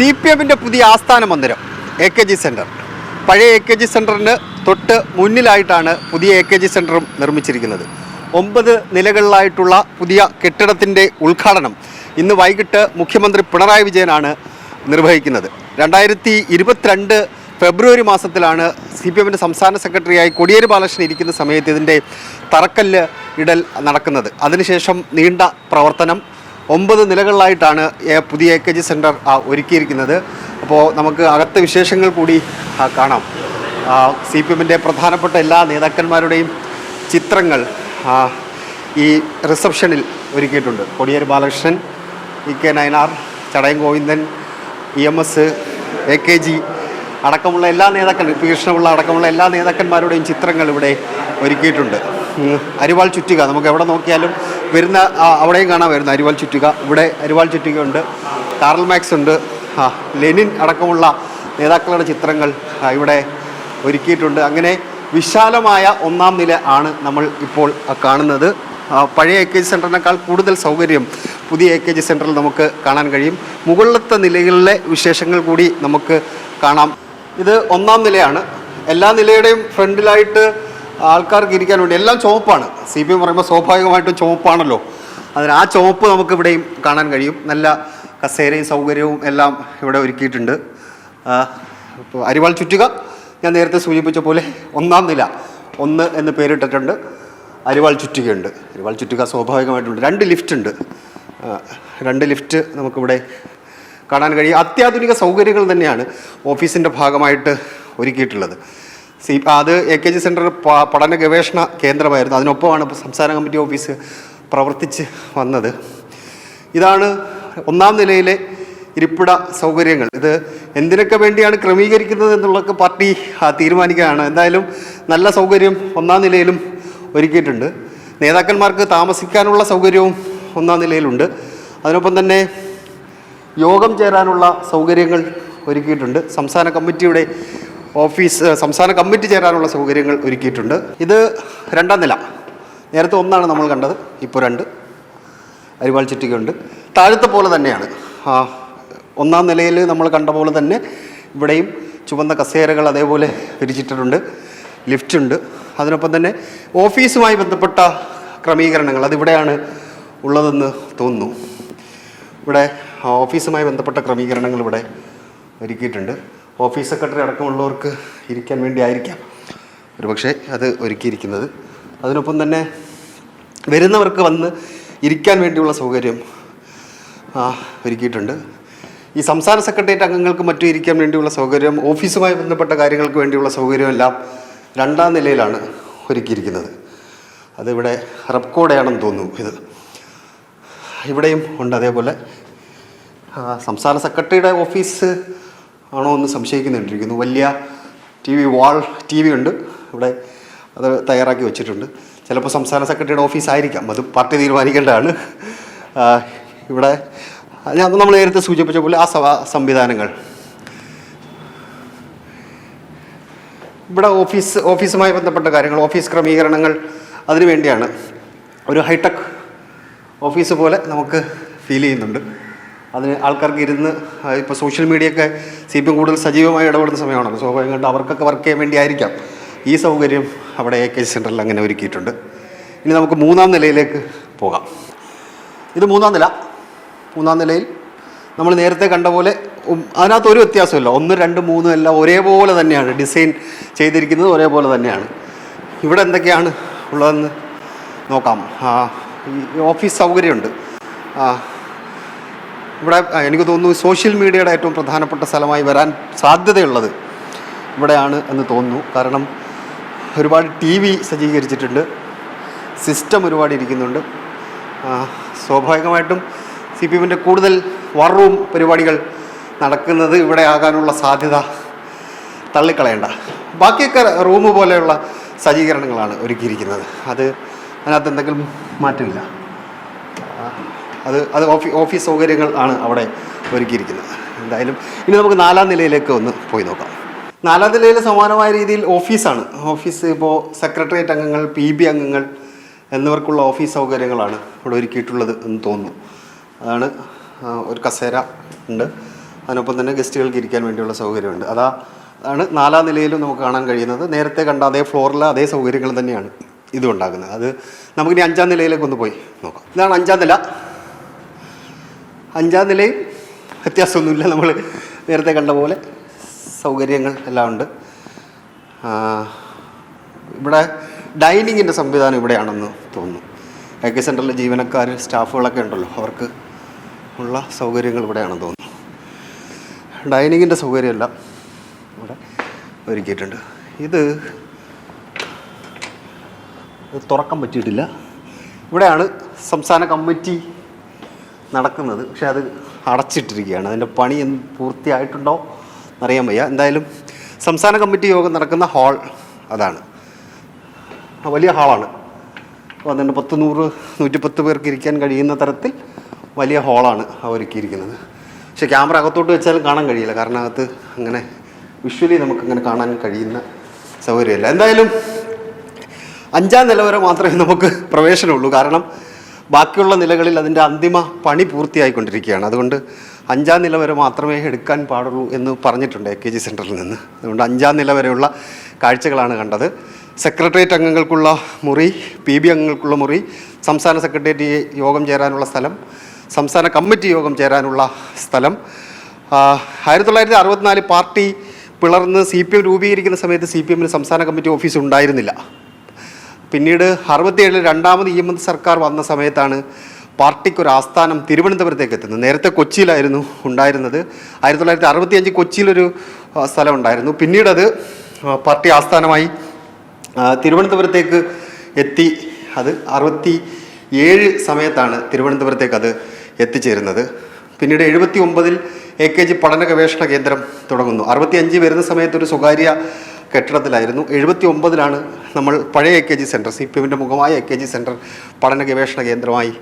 C P എമ്മിന്റെ പുതിയ ആസ്ഥാന മന്ദിരം എ കെ ജി സെന്റർ പഴയ എ കെ ജി സെന്ററിന് തൊട്ട് മുന്നിലായിട്ടാണ് പുതിയ എ കെ ജി സെന്ററും നിർമ്മിച്ചിരിക്കുന്നത്. ഒമ്പത് നിലകളിലായിട്ടുള്ള പുതിയ കെട്ടിടത്തിന്റെ ഉദ്ഘാടനം ഇന്ന് വൈകിട്ട് മുഖ്യമന്ത്രി പിണറായി വിജയനാണ് നിർവഹിക്കുന്നത്. രണ്ടായിരത്തി ഇരുപത്തിരണ്ട് ഫെബ്രുവരി മാസത്തിലാണ് സി പി എമ്മിന്റെ സംസ്ഥാന സെക്രട്ടറിയായി കൊടിയേരി ബാലകൃഷ്ണൻ ഇരിക്കുന്ന സമയത്ത് ഇതിന്റെ തറക്കല്ല് ഇടൽ നടക്കുന്നത്. അതിനുശേഷം നീണ്ട പ്രവർത്തനം ഒമ്പത് നിലകളിലായിട്ടാണ് പുതിയ എ കെ ജി സെന്റർ ഒരുക്കിയിരിക്കുന്നത്. അപ്പോൾ നമുക്ക് അകത്തെ വിശേഷങ്ങൾ കൂടി കാണാം. സി പി എമ്മിന്റെ പ്രധാനപ്പെട്ട എല്ലാ നേതാക്കന്മാരുടെയും ചിത്രങ്ങൾ ഈ റിസപ്ഷനിൽ ഒരുക്കിയിട്ടുണ്ട്. Kodiyeri Balakrishnan E K Nayanar Chadayam Govindan E M S A K G അടക്കമുള്ള എല്ലാ നേതാക്കൾ പി കൃഷ്ണപിള്ള അടക്കമുള്ള എല്ലാ നേതാക്കന്മാരുടെയും ചിത്രങ്ങൾ ഇവിടെ ഒരുക്കിയിട്ടുണ്ട്. അരിവാൾ ചുറ്റിക നമുക്ക് എവിടെ നോക്കിയാലും വരുന്ന അവിടെയും കാണാൻ വരുന്ന അരിവാൾ ചുറ്റിക. ഇവിടെ അരിവാൾ ചുറ്റികയുണ്ട്. കാർൽ മാക്സ് ഉണ്ട്. ലെനിൻ അടക്കമുള്ള നേതാക്കളുടെ ചിത്രങ്ങൾ ഇവിടെ ഒരുക്കിയിട്ടുണ്ട്. അങ്ങനെ വിശാലമായ ഒന്നാം നില ആണ് നമ്മൾ ഇപ്പോൾ കാണുന്നത്. പഴയ എ കെ ജി സെന്ററിനേക്കാൾ കൂടുതൽ സൗകര്യം പുതിയ എ കെ ജി സെന്ററിൽ നമുക്ക് കാണാൻ കഴിയും. മുകളിലത്തെ നിലകളിലെ വിശേഷങ്ങൾ കൂടി നമുക്ക് കാണാം. ഇത് ഒന്നാം നിലയാണ്. എല്ലാ നിലയുടെയും ഫ്രണ്ടിലായിട്ട് ആൾക്കാർക്ക് ഇരിക്കാൻ വേണ്ടി എല്ലാം ചുവപ്പാണ്. സി പി എം പറയുമ്പോൾ സ്വാഭാവികമായിട്ടും ചുവപ്പാണല്ലോ. അതിന് ആ ചുവപ്പ് നമുക്ക് ഇവിടെയും കാണാൻ കഴിയും. നല്ല കസേരയും സൗകര്യവും എല്ലാം ഇവിടെ ഒരുക്കിയിട്ടുണ്ട്. ഇപ്പോൾ അരിവാൾ ചുറ്റുക. ഞാൻ നേരത്തെ സൂചിപ്പിച്ച പോലെ ഒന്നാം നില ഒന്ന് എന്ന് പേരിട്ടിട്ടുണ്ട്. അരിവാൾ ചുറ്റുകയുണ്ട്. അരിവാൾ ചുറ്റുക സ്വാഭാവികമായിട്ടുണ്ട്. രണ്ട് ലിഫ്റ്റ് ഉണ്ട്. രണ്ട് ലിഫ്റ്റ് നമുക്കിവിടെ കാണാൻ കഴിയും. അത്യാധുനിക സൗകര്യങ്ങൾ തന്നെയാണ് ഓഫീസിന്റെ ഭാഗമായിട്ട് ഒരുക്കിയിട്ടുള്ളത്. സി അത് എ കെ ജി സെന്റർ പഠന ഗവേഷണ കേന്ദ്രമായിരുന്നു. അതിനൊപ്പമാണ് സംസ്ഥാന കമ്മിറ്റി ഓഫീസ് പ്രവർത്തിച്ച് വന്നത്. ഇതാണ് ഒന്നാം നിലയിലെ ഇരിപ്പിട സൗകര്യങ്ങൾ. ഇത് എന്തിനൊക്കെ വേണ്ടിയാണ് ക്രമീകരിക്കുന്നത് എന്നുള്ളതൊക്കെ പാർട്ടി തീരുമാനിക്കുകയാണ്. എന്തായാലും നല്ല സൗകര്യം ഒന്നാം നിലയിലും ഒരുക്കിയിട്ടുണ്ട്. നേതാക്കന്മാർക്ക് താമസിക്കാനുള്ള സൗകര്യവും ഒന്നാം നിലയിലുണ്ട്. അതിനൊപ്പം തന്നെ യോഗം ചേരാനുള്ള സൗകര്യങ്ങൾ ഒരുക്കിയിട്ടുണ്ട്. സംസ്ഥാന കമ്മിറ്റിയുടെ ഓഫീസ് സംസ്ഥാന കമ്മിറ്റി ചേരാനുള്ള സൗകര്യങ്ങൾ ഒരുക്കിയിട്ടുണ്ട്. ഇത് രണ്ടാം നില. നേരത്തെ ഒന്നാണ് നമ്മൾ കണ്ടത് ഇപ്പോൾ രണ്ട്. അരിവാൾ ചുറ്റികയുണ്ട് താഴത്തെ പോലെ തന്നെയാണ്. ഒന്നാം നിലയിൽ നമ്മൾ കണ്ട പോലെ തന്നെ ഇവിടെയും ചുവന്ന കസേരകൾ അതേപോലെ വിരിച്ചിട്ടുണ്ട് ലിഫ്റ്റ് ഉണ്ട്. അതിനൊപ്പം തന്നെ ഓഫീസുമായി ബന്ധപ്പെട്ട ക്രമീകരണങ്ങൾ അതിവിടെയാണ് ഉള്ളതെന്ന് തോന്നുന്നു. ഇവിടെ ഓഫീസുമായി ബന്ധപ്പെട്ട ക്രമീകരണങ്ങൾ ഇവിടെ ഒരുക്കിയിട്ടുണ്ട്. ഓഫീസ് സെക്രട്ടറി അടക്കമുള്ളവർക്ക് ഇരിക്കാൻ വേണ്ടി ആയിരിക്കാം. ഒരുപക്ഷെ അത് ഒരുക്കിയിരിക്കുന്നത്. അതിനൊപ്പം തന്നെ വരുന്നവർക്ക് വന്ന് ഇരിക്കാൻ വേണ്ടിയുള്ള സൗകര്യം ഒരുക്കിയിട്ടുണ്ട്. ഈ സംസ്ഥാന സെക്രട്ടേറിയറ്റ് അംഗങ്ങൾക്ക് മറ്റും ഇരിക്കാൻ വേണ്ടിയുള്ള സൗകര്യം ഓഫീസുമായി ബന്ധപ്പെട്ട കാര്യങ്ങൾക്ക് വേണ്ടിയുള്ള സൗകര്യമെല്ലാം രണ്ടാം നിലയിലാണ് ഒരുക്കിയിരിക്കുന്നത്. അതിവിടെ റെപ്കോഡയാണെന്ന് തോന്നുന്നു ഇത്. ഇവിടെയും ഉണ്ട്. അതേപോലെ സംസ്ഥാന സെക്രട്ടറിയുടെ ഓഫീസ് ആണോ എന്ന് സംശയിക്കുന്നുണ്ടിരിക്കുന്നു. വലിയ T V wall T V ഉണ്ട്. ഇവിടെ അത് തയ്യാറാക്കി വെച്ചിട്ടുണ്ട്. ചിലപ്പോൾ സംസ്ഥാന സെക്രട്ടറിയുടെ ഓഫീസ് ആയിരിക്കാം അത് പാർട്ടി തീരുമാനിക്കേണ്ടതാണ്. ഇവിടെ ഞാൻ നമ്മൾ നേരത്തെ സൂചിപ്പിച്ച പോലെ ആ സംവിധാനങ്ങൾ. ഇവിടെ ഓഫീസ് ഓഫീസുമായി ബന്ധപ്പെട്ട കാര്യങ്ങൾ ഓഫീസ് ക്രമീകരണങ്ങൾ അതിനു വേണ്ടിയാണ് ഒരു ഹൈടെക് ഓഫീസ് പോലെ നമുക്ക് ഫീൽ ചെയ്യുന്നുണ്ട്. അതിന് ആൾക്കാർക്ക് ഇരുന്ന് ഇപ്പോൾ സോഷ്യൽ മീഡിയയൊക്കെ സി പി എം കൂടുതൽ സജീവമായി ഇടപെടുന്ന സമയമാണല്ലോ. സ്വാഭാവികമായിട്ട് അവർക്കൊക്കെ വർക്ക് ചെയ്യാൻ വേണ്ടി ആയിരിക്കാം ഈ സൗകര്യം അവിടെ എ കെ സെന്ററിൽ അങ്ങനെ ഒരുക്കിയിട്ടുണ്ട്. ഇനി നമുക്ക് മൂന്നാം നിലയിലേക്ക് പോകാം. ഇത് മൂന്നാം നില. മൂന്നാം നിലയിൽ നമ്മൾ നേരത്തെ കണ്ട പോലെ അതിനകത്ത് ഒരു വ്യത്യാസമില്ല. ഒന്ന് രണ്ട് മൂന്ന് എല്ലാം ഒരേപോലെ തന്നെയാണ്. ഡിസൈൻ ചെയ്തിരിക്കുന്നത് ഒരേപോലെ തന്നെയാണ്. ഇവിടെ എന്തൊക്കെയാണ് ഉള്ളതെന്ന് നോക്കാം. ഈ ഓഫീസ് സൗകര്യമുണ്ട്. ഇവിടെ എനിക്ക് തോന്നുന്നു സോഷ്യൽ മീഡിയയുടെ ഏറ്റവും പ്രധാനപ്പെട്ട സ്ഥലമായി വരാൻ സാധ്യതയുള്ളത് ഇവിടെയാണ് എന്ന് തോന്നുന്നു. കാരണം ഒരുപാട് ടി വി സജ്ജീകരിച്ചിട്ടുണ്ട്. സിസ്റ്റം ഒരുപാട് ഇരിക്കുന്നുണ്ട്. സ്വാഭാവികമായിട്ടും സി പി എമ്മിന്റെ കൂടുതൽ റൂം പരിപാടികൾ നടക്കുന്നത് ഇവിടെ ആകാനുള്ള സാധ്യത തള്ളിക്കളയണ്ട. ബാക്കിയൊക്കെ റൂം പോലെയുള്ള സജ്ജീകരണങ്ങളാണ് ഒരുക്കിയിരിക്കുന്നത്. അത് അതിനകത്ത് എന്തെങ്കിലും മാറ്റമില്ല. അത് അത് ഓഫീ ഓഫീസ് സൗകര്യങ്ങൾ ആണ് അവിടെ ഒരുക്കിയിരിക്കുന്നത്. എന്തായാലും ഇനി നമുക്ക് നാലാം നിലയിലേക്ക് ഒന്ന് പോയി നോക്കാം. നാലാം നിലയിൽ സമാനമായ രീതിയിൽ ഓഫീസാണ്. ഓഫീസ് ഇപ്പോൾ സെക്രട്ടേറിയറ്റ് അംഗങ്ങൾ പി ബി അംഗങ്ങൾ എന്നിവർക്കുള്ള ഓഫീസ് സൗകര്യങ്ങളാണ് ഇവിടെ ഒരുക്കിയിട്ടുള്ളത് എന്ന് തോന്നുന്നു. അതാണ് ഒരു കസേര ഉണ്ട്. അതിനൊപ്പം തന്നെ ഗസ്റ്റുകൾക്ക് ഇരിക്കാൻ വേണ്ടിയുള്ള സൗകര്യമുണ്ട്. അതാ അതാണ് നാലാം നിലയിലും നമുക്ക് കാണാൻ കഴിയുന്നത്. നേരത്തെ കണ്ട അതേ ഫ്ലോറിലെ അതേ സൗകര്യങ്ങൾ തന്നെയാണ് ഇതും ഉണ്ടാക്കുന്നത് അത് നമുക്കിനി അഞ്ചാം നിലയിലേക്ക് ഒന്ന് പോയി നോക്കാം. ഇതാണ് അഞ്ചാം നില. അഞ്ചാം നിലയും വ്യത്യാസമൊന്നുമില്ല. നമ്മൾ നേരത്തെ കണ്ട പോലെ സൗകര്യങ്ങൾ എല്ലാം ഉണ്ട്. ഇവിടെ ഡൈനിങ്ങിന്റെ സംവിധാനം ഇവിടെയാണെന്ന് തോന്നുന്നു. ഐ കെ സെന്ററിലെ ജീവനക്കാർ സ്റ്റാഫുകളൊക്കെ ഉണ്ടല്ലോ. അവർക്ക് ഉള്ള സൗകര്യങ്ങൾ ഇവിടെയാണെന്ന് തോന്നുന്നു. ഡൈനിങ്ങിന്റെ സൗകര്യമെല്ലാം ഇവിടെ ഒരുക്കിയിട്ടുണ്ട്. ഇത് തുറക്കാൻ പറ്റിയിട്ടില്ല. ഇവിടെയാണ് സംസ്ഥാന കമ്മിറ്റി നടക്കുന്നത്. പക്ഷെ അത് അടച്ചിട്ടിരിക്കുകയാണ്. അതിന്റെ പണി പൂർത്തിയായിട്ടുണ്ടോ എന്നറിയാൻ വയ്യ. എന്തായാലും സംസ്ഥാന കമ്മിറ്റി യോഗം നടക്കുന്ന ഹാൾ അതാണ്. വലിയ ഹാളാണ്. അപ്പോൾ അതിന്റെ പത്ത് നൂറ് നൂറ്റിപ്പത്ത് പേർക്ക് ഇരിക്കാൻ കഴിയുന്ന തരത്തിൽ വലിയ ഹാളാണ് ഒരുക്കിയിരിക്കുന്നത് പക്ഷേ ക്യാമറ അകത്തോട്ട് വെച്ചാലും കാണാൻ കഴിയില്ല. കാരണം അകത്ത് അങ്ങനെ വിഷ്വലി നമുക്കങ്ങനെ കാണാൻ കഴിയുന്ന സൗകര്യമല്ല. എന്തായാലും അഞ്ചാം നില വരെ മാത്രമേ നമുക്ക് പ്രവേശനമുള്ളൂ. കാരണം ബാക്കിയുള്ള നിലകളിൽ അതിന്റെ അന്തിമ പണി പൂർത്തിയായിക്കൊണ്ടിരിക്കുകയാണ്. അതുകൊണ്ട് അഞ്ചാം നില വരെ മാത്രമേ എടുക്കാൻ പാടുള്ളൂ എന്ന് പറഞ്ഞിട്ടുണ്ട് എ കെ ജി സെന്ററിൽ നിന്ന്. അതുകൊണ്ട് അഞ്ചാം നില വരെയുള്ള കാഴ്ചകളാണ് കണ്ടത്. സെക്രട്ടേറിയറ്റ് അംഗങ്ങൾക്കുള്ള മുറി പി ബി അംഗങ്ങൾക്കുള്ള മുറി സംസ്ഥാന സെക്രട്ടേറിയറ്റ് യോഗം ചേരാനുള്ള സ്ഥലം സംസ്ഥാന കമ്മിറ്റി യോഗം ചേരാനുള്ള സ്ഥലം. ആയിരത്തി തൊള്ളായിരത്തി അറുപത്തിനാല് പാർട്ടി പിളർന്ന് സി പി എം രൂപീകരിക്കുന്ന സമയത്ത് സി പി എമ്മിന് സംസ്ഥാന കമ്മിറ്റി ഓഫീസ് ഉണ്ടായിരുന്നില്ല. പിന്നീട് അറുപത്തിയേഴിൽ രണ്ടാമത് ഇ എം സർക്കാർ വന്ന സമയത്താണ് പാർട്ടിക്ക് ഒരു ആസ്ഥാനം തിരുവനന്തപുരത്തേക്ക് എത്തുന്നത്. നേരത്തെ കൊച്ചിയിലായിരുന്നു ഉണ്ടായിരുന്നത്. ആയിരത്തി തൊള്ളായിരത്തി അറുപത്തി അഞ്ച് കൊച്ചിയിലൊരു സ്ഥലം ഉണ്ടായിരുന്നു പിന്നീട് അത് പാർട്ടി ആസ്ഥാനമായി തിരുവനന്തപുരത്തേക്ക് എത്തി. അത് അറുപത്തി ഏഴ് സമയത്താണ് തിരുവനന്തപുരത്തേക്ക് അത് എത്തിച്ചേരുന്നത്. പിന്നീട് എഴുപത്തി ഒമ്പതിൽ എ കെ ജി പഠന ഗവേഷണ കേന്ദ്രം തുടങ്ങുന്നു. അറുപത്തി അഞ്ച് വരുന്ന സമയത്ത് ഒരു സ്വകാര്യ കെട്ടിടത്തിലായിരുന്നു. എഴുപത്തി ഒമ്പതിലാണ് നമ്മൾ പഴയ A K G centre C P എമ്മിന്റെ മുഖമായ എ കെ ജി സെന്റർ പഠന ഗവേഷണ കേന്ദ്രമായി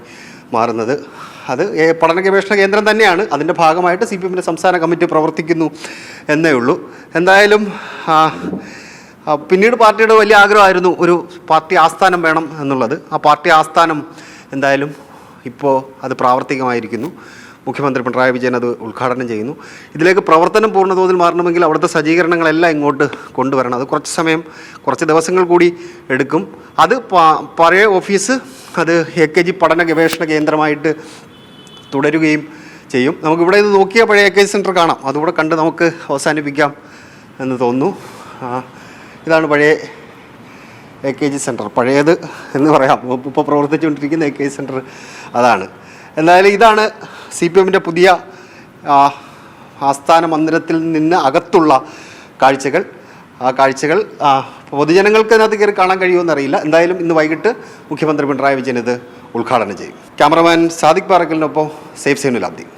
മാറുന്നത്. അത് പഠന ഗവേഷണ കേന്ദ്രം തന്നെയാണ്. അതിന്റെ ഭാഗമായിട്ട് സി പി എമ്മിന്റെ സംസ്ഥാന കമ്മിറ്റി പ്രവർത്തിക്കുന്നു എന്നേ ഉള്ളൂ. എന്തായാലും പിന്നീട് പാർട്ടിയുടെ വലിയ ആഗ്രഹമായിരുന്നു ഒരു പാർട്ടി ആസ്ഥാനം വേണം എന്നുള്ളത്. ആ പാർട്ടി ആസ്ഥാനം എന്തായാലും ഇപ്പോൾ അത് പ്രാവർത്തികമായിരിക്കുന്നു. മുഖ്യമന്ത്രി പിണറായി വിജയൻ അത് ഉദ്ഘാടനം ചെയ്യുന്നു. ഇതിലേക്ക് പ്രവർത്തനം പൂർണതോതിൽ മാറണമെങ്കിൽ അവിടുത്തെ സജ്ജീകരണങ്ങളെല്ലാം ഇങ്ങോട്ട് കൊണ്ടുവരണം. അത് കുറച്ച് സമയം കുറച്ച് ദിവസങ്ങൾ കൂടി എടുക്കും. അത് പഴയ ഓഫീസ് അത് എ കെ ജി പഠന ഗവേഷണ കേന്ദ്രമായിട്ട് തുടരുകയും ചെയ്യും. നമുക്ക് ഇവിടെ ഇത് നോക്കിയ പഴയ എ കെ ജി സെന്റർ കാണാം. അതുകൂടെ കണ്ട് നമുക്ക് അവസാനിപ്പിക്കാം എന്ന് തോന്നുന്നു. ഇതാണ് പഴയ എ കെ ജി സെന്റർ പഴയത് എന്ന് പറയാം. ഇപ്പോൾ പ്രവർത്തിച്ചുകൊണ്ടിരിക്കുന്ന എ കെ ജി സെന്റർ അതാണ്. എന്തായാലും ഇതാണ് സി പി എമ്മിന്റെ പുതിയ ആസ്ഥാന മന്ദിരത്തിൽ നിന്ന് അകത്തുള്ള കാഴ്ചകൾ. ആ കാഴ്ചകൾ പൊതുജനങ്ങൾക്ക് അതിനകത്ത് കയറി കാണാൻ കഴിയുമെന്ന് അറിയില്ല. എന്തായാലും ഇന്ന് വൈകിട്ട് മുഖ്യമന്ത്രി പിണറായി വിജയൻ ഇത് ഉദ്ഘാടനം ചെയ്യും. ക്യാമറമാൻ സാദിഖ് പാറക്കലിനൊപ്പം സേഫ് സൈനുലാബ്ദീൻ